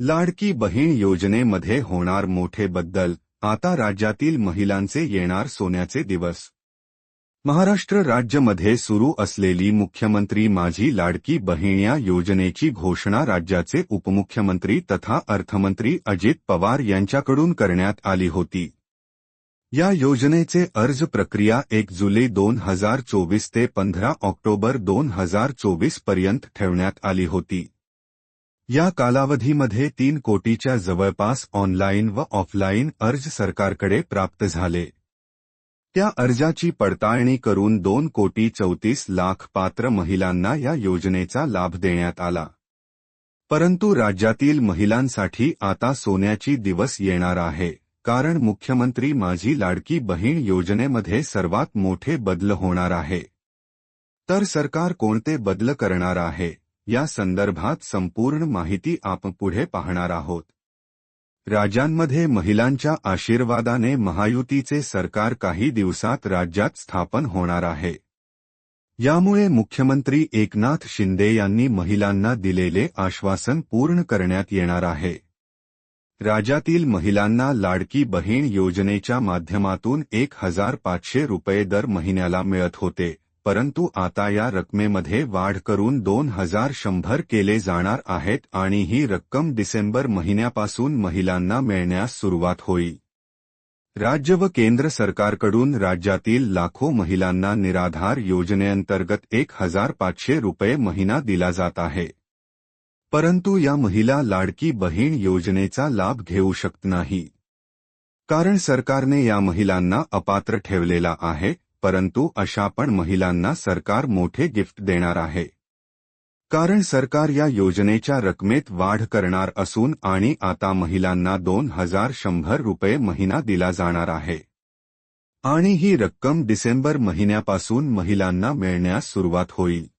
लाडकी बहीण योजनेमध्ये होणार मोठे बद्दल आता राज्यातील महिलांचे येणार सोन्याचे दिवस. महाराष्ट्र राज्यमध्ये सुरू असलेली मुख्यमंत्री माझी लाडकी बहीण या योजनेची घोषणा राज्याचे उपमुख्यमंत्री तथा अर्थमंत्री अजित पवार यांच्याकडून करण्यात आली होती. या योजनेचे अर्ज प्रक्रिया एक जुलै दोन हजार चोवीस ते पंधरा ऑक्टोबर दोन हजार चोवीसपर्यंत ठेवण्यात आली होती. या कालावधीमध्ये तीन कोटीच्या जवळपास ऑनलाईन व ऑफलाईन अर्ज सरकारकडे प्राप्त झाले. त्या अर्जाची पडताळणी करून दोन कोटी चौतीस लाख पात्र महिलांना या योजनेचा लाभ देण्यात आला. परंतु राज्यातील महिलांसाठी आता सोन्याची दिवस येणार आहे कारण मुख्यमंत्री माझी लाडकी बहीण योजनेमध्ये सर्वात मोठे बदल होणार आहे. तर सरकार कोणते बदल करणार आहे? या संदर्भात संपूर्ण माहिती आपण पुढे पाहणार आहोत. राज्यांमध्ये महिलांच्या आशीर्वादाने महायुतीचे सरकार काही दिवसात राज्यात स्थापन होणार आहे. यामुळे मुख्यमंत्री एकनाथ शिंदे यांनी महिलांना दिलेले आश्वासन पूर्ण करण्यात येणार आहे. राज्यातील महिलांना लाडकी बहीण योजनेच्या माध्यमातून एक हजार पाचशे रुपये दर महिन्याला मिळत होते. परंतु आता या रकमेमध्ये वाढ करून दोन हजार शंभर केले जाणार आहेत आणि ही रक्कम डिसेंबर महिन्यापासून महिलांना मिळण्यास सुरुवात होईल. राज्य व केंद्र सरकारकडून राज्यातील लाखो महिलांना निराधार योजनेअंतर्गत एक हजार पाचशे रुपये महिना दिला जात आहे. परंतु या महिला लाडकी बहीण योजनेचा लाभ घेऊ शकत नाही. कारण सरकारने या महिलांना अपात्र ठेवलेला आहे परंतु अशा पण महिलांना सरकार मोठे गिफ्ट देणार आहे. कारण सरकार या योजनेच्या रकमेत वाढ करणार असून आणि आता महिलांना दोन हजार शंभर रुपये महिना दिला जाणार आहे. आणि ही रक्कम डिसेंबर महिन्यापासून महिलांना मिळण्यास सुरुवात होईल.